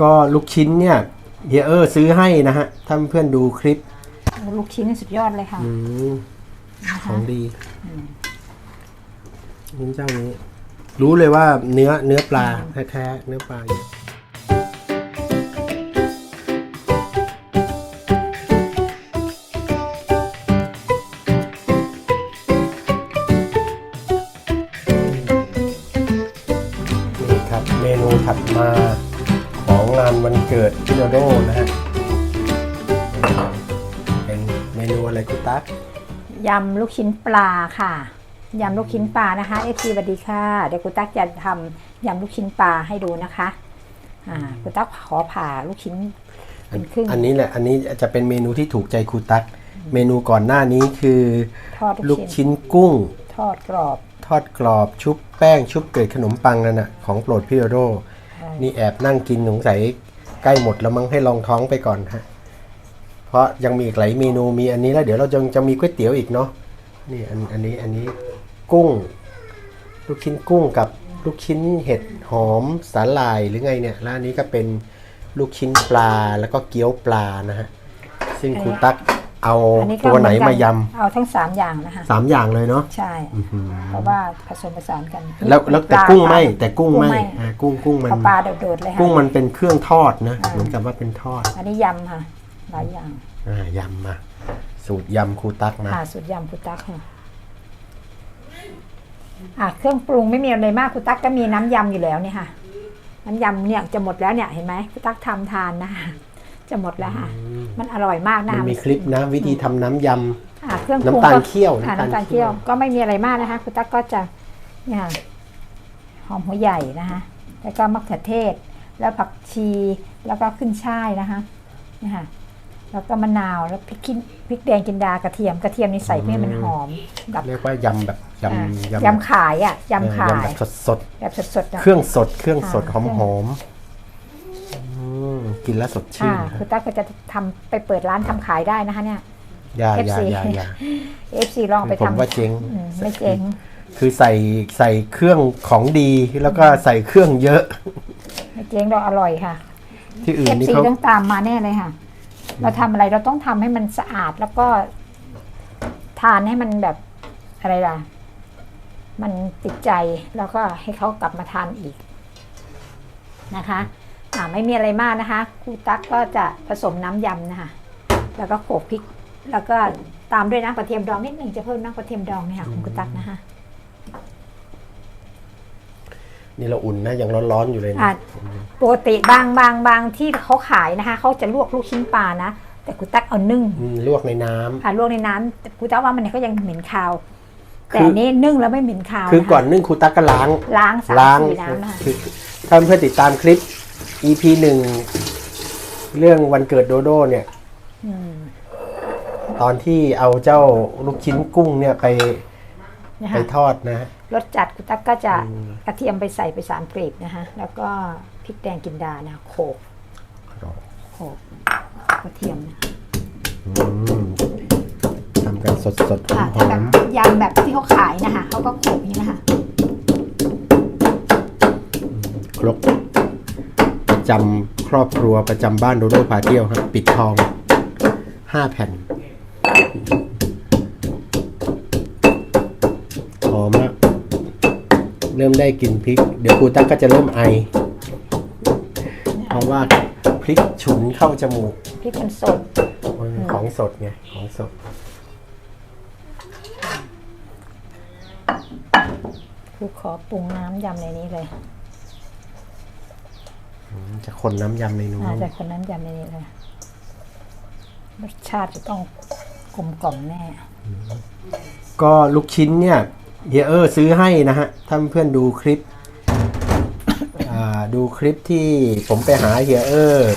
ก็ลูกชิ้นเนี่ยเฮียเออร์ซื้อให้นะฮะถ้าเพื่อนดูคลิปลูกชิ้นนี่สุดยอดเลยค่ะอืมนะขคะองดีนี่เจ้านี้ รู้เลยว่าเนื้อเนื้อปลาแท้ๆเนื้อปลาอยู่นี่ วันเกิดพี่โดโดนะฮะ เป็นเมนูอะไรกุตักยำลูกชิ้นปลาค่ะ ยำลูกชิ้นปลานะคะเอฟซีสวัสดีค่ะ เดี๋ยวกูตักจะทำยำลูกชิ้นปลาให้ดูนะคะ อ่ากูตักขอผ่าลูกชิ้นเป็นครึ่งอันนี้แหละ อันนี้จะเป็นเมนูที่ถูกใจครูตักเมนูก่อนหน้านี้คือทอดลูลูกกชิ้นชิ้นกุ้ง ทอดกรอบ ทอดกรอบชุบแป้งชุบเกล็ดขนมปังนั่นน่ะของโปรดพี่โดโดใช่นี่แอบนั่งกินสงสัย ใกล้หมดแล้วมั้งให้ลองท้องไปก่อนฮะเพราะยังมีอีกหลายเมนูมีอันนี้แล้วเดี๋ยวเราจะจะมีก๋วยเตี๋ยวอีกเนาะนี่อันอันนี้อันนี้กุ้ง ลูกชิ้นกุ้งกับลูกชิ้นเห็ดหอมสาหร่ายหรือไงเนี่ยแล้วอันนี้ก็เป็นลูกชิ้นปลาแล้วก็เกี๊ยวปลานะฮะซึ่งครูตัก เอาอันนี้ก็ตัวไหนเอกัมายเอาทั้งสามอย่างนะคะำสามอย่างเลยเนาะใช่อื้อหือเพราะว่าผสมผสานกัน แล้วแล้วแต่ปลากุ้งไม่ปลาแต่กุ้งไม่ไม่อ่ากุ้งกุ้งมันเอาปลาโดดๆเลยค่ะกุ้งมันเป็นเครื่องทอดนะอ่าเหมือนกับว่าเป็นทอด อันนี้ยำค่ะหลายอย่างอ่ายำมาสูตรยำครูตักมาอ่าสูตรยำกูตักค่ะอ่าเครื่องปรุงไม่มีอะไรมากกูตักก็มีน้ำยำอยู่แล้วเนี่ยค่ะ น้ำยำเนี่ยจะหมดแล้วเนี่ยเห็นไหมกูตักทำทานนะคะ จะหมดแล้วค่ะ มันอร่อยมากนะมันมีคลิปนะ วิธีทำน้ำยอ่าเครื่องปรุงน้ำตาลก็เคี่ยวอ่าน้ำตาลน้ำตาลเคี่เคี่ยยววก็ไม่มีอะไรมากนะคะ คุณตั๊กก็จะเนี่ยค่ะหอมหัวใหญ่นะคะแล้วก็มะเขือเทศ แล้วผักชีแล้วก็ขึ้นช่ายนะคะเนี่ยค่ะแล้วก็มะนาวแล้วพริกขี้พริกแดงจินดากระเทียมกระเทียมนี่ใส่เพื่อให้มันหอมกับำเรียกว่ายำแบบยอ่าำยำยำขายอะยำขายแบบสดแบบสดๆๆอะเครื่องสดเครื่องสดหอ่าอมหอมอืม กินแล้วสดชื่อ่านคุณตั๊กก็จะทำไปเปิดร้านทำขายได้นะคะเนี่ย อย่าอย่า FC อย่าอย่า FC ลองไปผมทำว่าเจ๊ง อืมไม่เจ๊งคือใส่ใส่เครื่องของดีแล้วก็ใส่เครื่องเยอะ ไม่เจ๊งเราอร่อยค่ะ ที่อื่นเอฟนี่ซีเขาต้องตามมาแน่เลยค่ะ เราทำอะไรเราต้องทำให้มันสะอาดแล้วก็ ทานให้มันแบบอะไรล่ะ มันติดใจแล้วก็ให้เขากลับมาทานอีกนะคะ อ่าไม่มีอะไรมากนะคะครูตั๊กก็จะผสมน้ำยำนะคะ แล้วก็โขลกพริก แล้วก็ตามด้วยน้ำกระเทียมดองนิดหนึ่งจะเพิ่มน้ำกระเทียมดองเนี่ยค่ะของครูตั๊กนะคะนี่เราอุ่นนะยังร้อนๆอยู่เลยนะอะปกติบางบางบางที่เขาขายนะคะเขาจะลวกลูกชิ้นปลานะ แต่ครูตั๊กเอานึ่งอืมลวกในน้ำ อะลวกในน้ำแต่กูจะว่ามันก็ยังเหม็นคาวคือแต่อันนี้นึ่งแล้วไม่เหม็นคาวคือก่อนะนึ่งครูตักก็ล้างล้างสามล้างสี่น้ำนะคะ คือถ้าเพื่อนติดตามคลิป EP หนึ่งเรื่องวันเกิดโดโดเนี่ยอืมตอนที่เอาเจ้าลูกชิ้นกุ้งเนี่ยไปนะไปคะทอดนะฮะรสจัดกูตักก็จะอืม กระเทียมไปใส่ไปสามกลีบนะคะแล้วก็พริกแดงกินดานะโขกโขกกระเทียมนะอืมทำกันสดสดๆหค่ะอถ้าแบมบยำแบบที่เขาขายนะคะเขาก็โขกอย่างนี้นะคะๆครบประ จำครอบครัวประจำบ้านโดโดพาเที่ยวครับปิดทองห้าแผ่นหอมแล้วเริ่มได้กลิ่นพริก เดี๋ยวครูตั๊กก็จะเริ่มไอ เพราะว่าพริกฉุนเข้าจมูก พริกมันสด ของสดไง ของสดครูขอปรุงน้ำยำในนี้เลย จะคนน้ำยำในนู้นอาจจะคนน้ำยำในนี้เลยรสชาติจะต้องกลมกล่อมแน่ ก็ลูกชิ้นเนี่ยเฮียเออร์ซื้อให้นะฮะถ้าเพื่อนดูคลิป อ่าดูคลิปที่ผมไปหาเฮียเออร์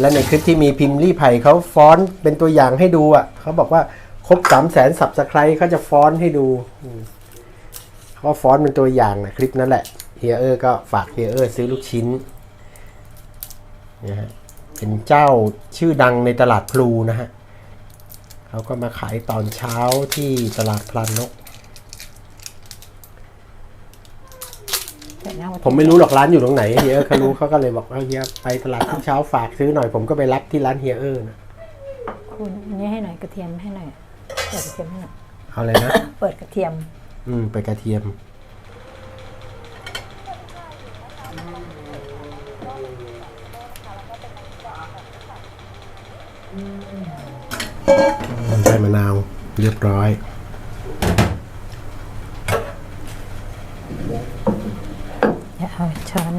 และในคลิปที่มีพิมพ์รี่ไผ่เขาฟ้อนต์เป็นตัวอย่างให้ดูอะเขาบอกว่าครบสามแสนสับสไครเขาจะฟ้อนต์ให้ดูอืมเขาฟ้อนต์เป็นตัวอย่างนะคลิปนั้นแหละเฮียเออร์ก็ฝากเฮียเออร์ซื้อลูกชิ้น นะฮะเป็นเจ้าชื่อดังในตลาดพลูนะฮะเขาก็มาขายตอนเช้าที่ตลาดพลานนกใส่น้ำกะเทียผมไม่รู้หรอกร้านอยู่ตรงไหนเฮียเออเขารู้เขาก็เลยบอกว่าเฮียไปตลาดทุกเช้าฝากซื้อหน่อยผมก็ไปรับที่ร้านเฮียเออร์นะคุณอันนี้ให้หน่อยกระเทียมให้หน่อยเปิดกระเทียมให้หน่อยเอาเลยนะ เปิดกระเทียม อืมไปกระเทียม ได้มะนาวเรียบร้อยเดี๋ยวเอาช้อน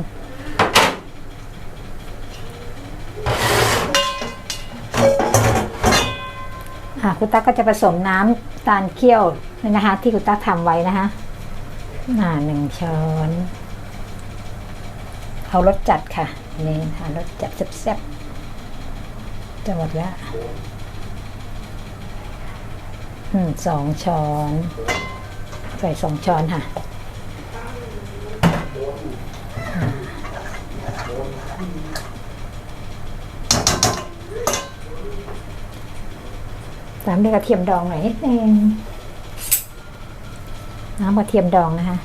อะคุณตั๊กก็จะผสมน้ำตาลเคี่ยวนี่นะคะ ที่คุณตั๊กทำไว้นะคะอ่าหนึ่งช้อนเอารสจัดค่ะ นี่ค่ะรสจัดแซ่บๆ จะหมดล้วอืมสองช้อน ใส่สองช้อนค่ะตามด้วยกระเทียมดองหน่อยนิดนึงน้ำกระเทียมดองนะคะ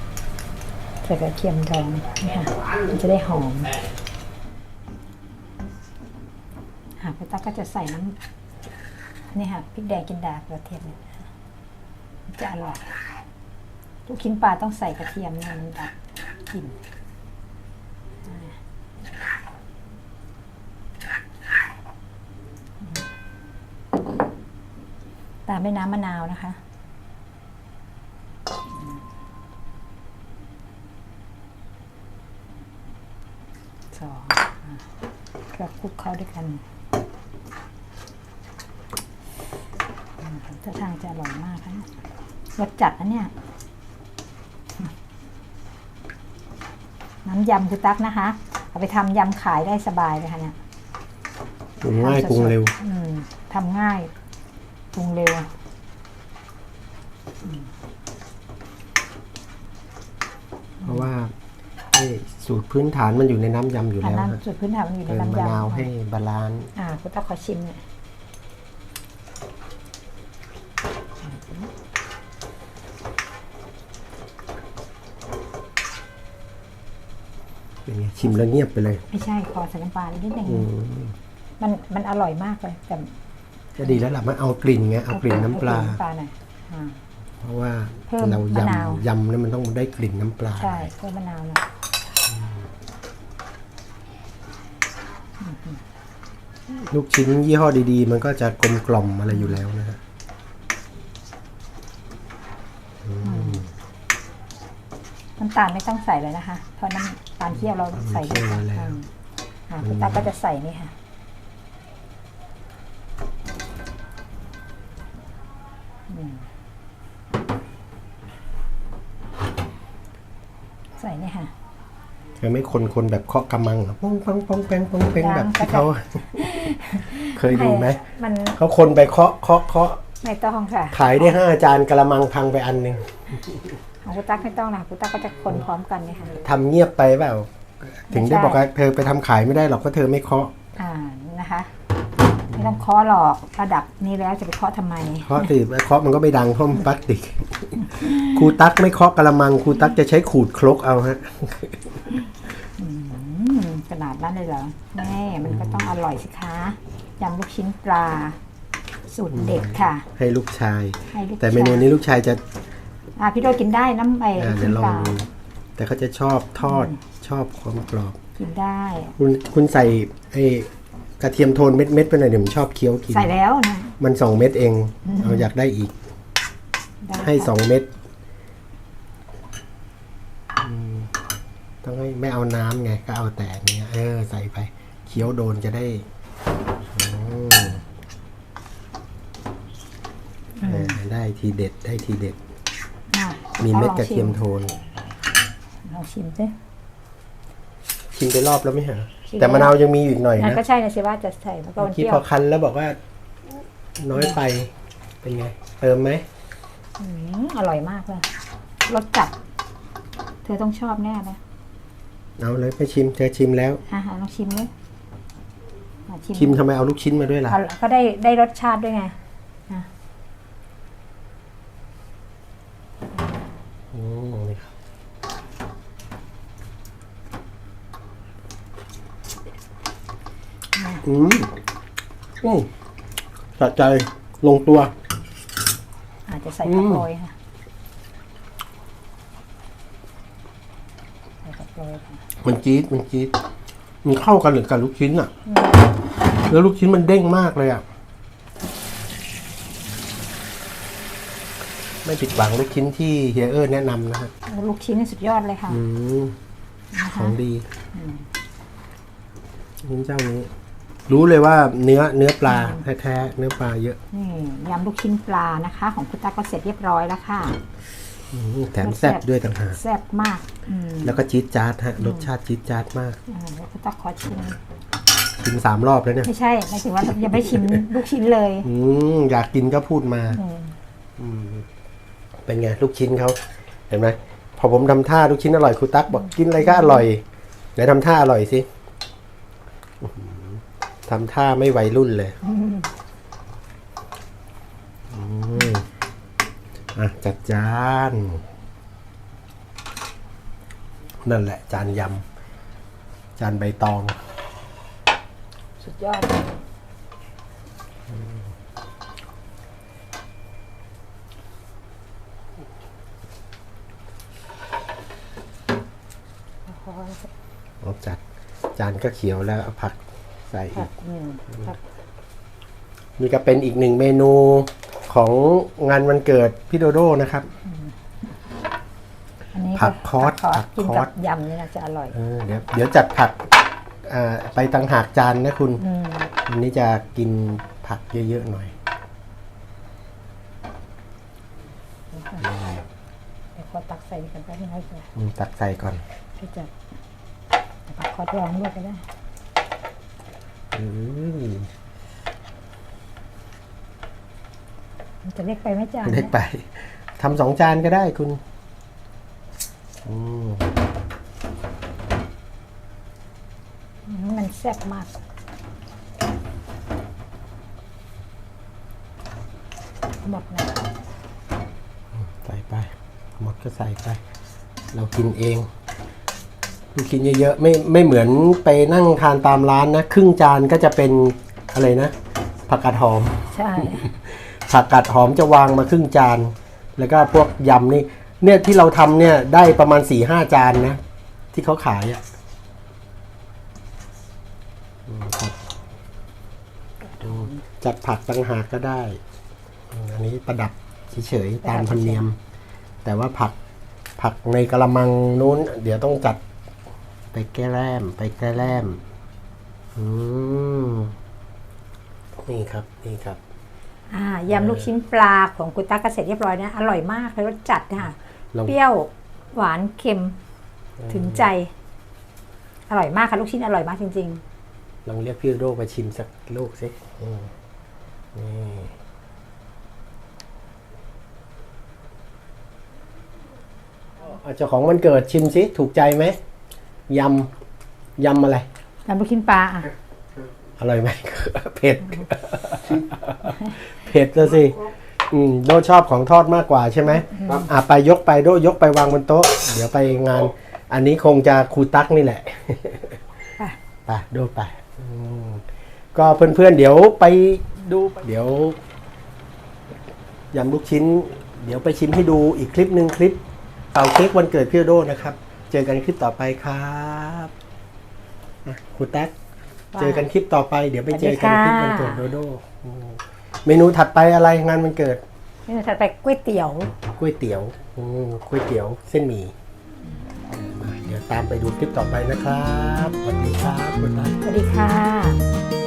ใส่กระเทียมดองนี่ค่ะมันจะได้หอม หากพี่ตั๊กก็จะใส่น้ำนี่ค่ะพริกแดงกินดากระเทียมเนี่ยจะอร่อยลูกชิ้นปลาต้องใส่กระเทียมนะมันดับกลิ่นตามด้วยน้ำมะนาวนะคะสองก็คลุกเข้าด้วยกันอืม ท่าทางจะอร่อยมากนะรสจัดนะเนี่ย น้ำยำคือตักนะคะ เอาไปทำยำขายได้สบายเลยค่ะเนี่ยปรุงง่ายปรุงเร็ว อืมทำง่ายปรุงเร็วเพราะว่าเอ้สูตรพื้นฐานมันอยู่ในน้ำยำอยู่อันแล้วนั้นฮะจุดพื้นฐานมันอยู่ในเติมน้ำมะยำนาวให้บาลานซ์อ่าคุณตักขอชิมหน่อย เป็นไงชิมแล้วเงียบไปเลยไม่ใช่ขอใส่น้ำปลานิดนึงอืมมันมันอร่อยมากเลยแต่ก็ดีแล้วล่ะมันเอากลิ่นไงเอากลิ่นน้ำปลาเอน้ำปลาหน่อยอ่า เพราะว่าเพิ่มเรามะนาว ยำยำเนี่ยมันต้องได้กลิ่นน้ำปลา ใช่เพิ่มมะนาวหน่อยลูกชิ้นยี่ห้อดีๆ มันก็จะกลมกล่อมอะไรอยู่แล้วนะฮะ น้ำตาลไม่ต้องใส่เลยนะคะ เพราะน้ำตาลเคี่ยวเราใส่ด้วยกันอืมอ่าคุณตักก็จะใส่นี่ค่ะ อืมใส่นี่ค่ะเธอไม่คนคนแบบเคาะกำมังเหรอป้องปังป้องแปงป้องแปงยังแบบที่ก็จะเขา เคยดูไหมมันเขาคนไปเคาะเคาะเคาะไม่ต้องค่ะ ขายได้ห้าจานกระมังพังไปอันหนึ่ง ของคุณตั๊กไม่ต้องนะคุณตั๊กก็จะคนพร้อมกันเนี่ยค่ะ ทำเงียบไปเปล่า ถึงได้ไม่ใช่บอกว่าเธอไปทำขายไม่ได้หรอกเพราะเธอไม่เคาะอ่านะคะ ไม่ต้องเคาะหรอกระดับนี้แล้วจะไปเคาะทำไม เคาะสิเคาะมันก็ไม่ดังเพราะมันพลาสติกครูตั๊กไม่เคาะกระมังครูตั๊กจะใช้ขูดครกเอาฮะ อืมขนาดนั้นเลยเหรอแม่มันก็ต้องอร่อยสิคะยำลูกชิ้นปลา สูตรเด็ดค่ะ ให้ลูกชาย ให้ลูกแต่เมนูนี้ลูกชายจะ อ่าพี่โดกินได้น้ำไอ้อ่าลูกเดี๋ชิ้ยวนลอปงลาดูแต่เขาจะชอบทอดชอบความกรอบ กินได้ คุณคุณใส่ไอ้กระเทียมโทนเม็ดเม็ดๆไปหน่อยเดี๋ยวผมชอบเคี้ยวกิน ใส่แล้วนะมันสองเม็ดเองเอาอยากได้อีก ได้ให้ค่ะสองเม็ดอืมต้องให้ไม่เอาน้ำไง ก็เอาแต่อันเนี้ยเออใส่ไป เคี้ยวโดนจะได้อืมเออได้ทีเด็ดได้ทีเด็ดอะ มีเม็ดอาลองกระเทียมชิโทนลองชิมสิ ชิมไปรอบแล้วไหมฮะชิม แต่มะนาวยังมีอยู่อีกหน่อยนั่นนะก็ใช่นะสิว่าจะใส่มันก็เมื่มัอนกี้เปรี้ยพวอคันแล้วบอกว่า น้อยไปเป็นไง เติมไหมอืมอร่อยมากเลยรสจัด เธอต้องชอบแน่เลยเอาเลยไปชิมเธอชิมแล้ว อาหารลองชิมเลยอะชิมชิมทำไมเอาลูกชิ้นมาด้วยล่ะ เอาก็ได้ได้รสชาติด้วยไงอะ อืมนี่ครับ อืมอืมสะใจลงตัว อาจจะใส่อืผักมโรยค่ะใส่ผักโรยค่ะมันจี๊ดมันจี๊ดมันเข้ากันหรือกับลูกชิ้นอะ แล้วลูกชิ้นมันเด้งมากเลยอะ ไม่ผิดหวังลูกชิ้นที่เฮียเออร์แนะนำนะฮะโอ้ลูกชิ้นนี่สุดยอดเลยค่ะอืมนะคะของดีชิ้นเจ้านี้ รู้เลยว่าเนื้อเนื้อปลาแท้ๆเนื้อปลาเยอะนี่ยำลูกชิ้นปลานะคะ ของคุณตาก็เสร็จเรียบร้อยแล้วค่ะอืมแถมแซ่บด้วยต่างหากแซ่บมากอืมแล้วก็จี๊ดจ๊าดฮะรสชาติจี๊ดจ๊าดมากอ่าแล้วคุณตาขอชิมกินสามรอบแล้วเนี่ยไม่ใช่หมายถึงว่ายังไม่ชิมลูกชิ้นเลยอืมอยากกินก็พูดมาอืมอืมเป็นไงลูกชิ้นเขาเห็นไหมพอผมทำท่าลูกชิ้นอร่อยครูตั๊กบอกกินอะไรก็อร่อยไหนทำท่าอร่อยสิอื้อหือ ทำท่าไม่วัยรุ่นเลยอืมอะ จัดจาน นั่นแหละ จานยำ จานใบตอง สุดยอดโอ้โหเอาจัด จานก็เขียวแล้วเอาผัก ใส่อีผักกอืมผักนี่ก็เป็นอีกหนึ่งเมนูของงานวันเกิดพี่โดโดนะครับ อันนี้ผักคอสผักผักกินคอกัส บยำนี่นะจะอร่อยเออเดี๋ยวเดี๋ยวจัดผักอ่าไปต่างหากจานนะคุณอืมวันนี้จะกินผักเยอะๆหน่อย เดี๋ยวขอตักใส่กันแป๊บนึงให้ค่ะอืมตักใส่ก่อน ที่จะแต่ผักคอสรองด้วยก็ได้อื มมันจะเล็กไปไหมจ๊ะเล็กไปทำสองจานก็ได้คุณอืมอืมมันแซ่บมาก หมดนะใส่ไป หมดก็ใส่ไป เรากินเอง ลูกชิ้นเยอะๆไม่ไม่เหมือนไปนั่งทานตามร้านนะ ครึ่งจานก็จะเป็นอะไรนะ ผักกาดหอม ใช่ ผักกาดหอมจะวางมาครึ่งจาน แล้วก็พวกยำนี่เนี่ยที่เราทำเนี่ยได้ประมาณสี่ห้าจานนะ ที่เขาขายอะ่ะอืมครับดูจัดผักต่างหากก็ได้อืมอันนี้ประดับเฉยๆตามธรรมเนียม แต่ว่าผักผักในกระมังนู้น เดี๋ยวต้องจัด ไปแก้แล้มไปแก้แล้มอืมนี่ครับนี่ครับ อ่ายำลูกชิ้นปลาของคุณตาก็เสร็จเรียบร้อยนะอร่อยมากเลยรสจัดค่ะลองเปรี้ยวหวานเค็มถึงใจ อร่อยมากค่ะลูกชิ้นอร่อยมากจริงลองเรียกพี่โดมาชิมสักลูกสิอืมนี่เอาเจ้าของวันเกิดชิมสิ ถูกใจไหม ยำยำอะไรๆยำลูกชิ้นปลาอะอร่อยไหม เผ็ด เผ็ดแล้วสิอืมโดชอบของทอดมากกว่าใช่ไหมอะไปยกไปโดยกไปวางบนโต๊ะ เดี๋ยวไปงาน อันนี้คงจะครูตั๊กนี่แหละไปไปโดไปอืมก็เพื่อนๆเดี๋ยวไปดูเดี๋ยวยำลูกชิ้น เดี๋ยวไปชิมให้ดูอีกคลิปหนึ่งคลิปเป่าเค้กวันเกิดพี่โดนะครับ เจอกันคลิปต่อไปครับอะครูตั๊กเจอกันคลิปต่อไป เดี๋ยวไปเจอกันคลิปวันเกิดโดโดอืมเมนูถัดไปอะไรงานวันเกิดนี่ถัดไปก๋วยเตี๋ยว ก๋วยเตี๋ยวอืมก๋วยเตี๋ยวเส้นหมี่มาเดี๋ยวตามไปดูคลิปต่อไปนะครับสวัสดีครับคุณตั๊กสวัสดีค่ะ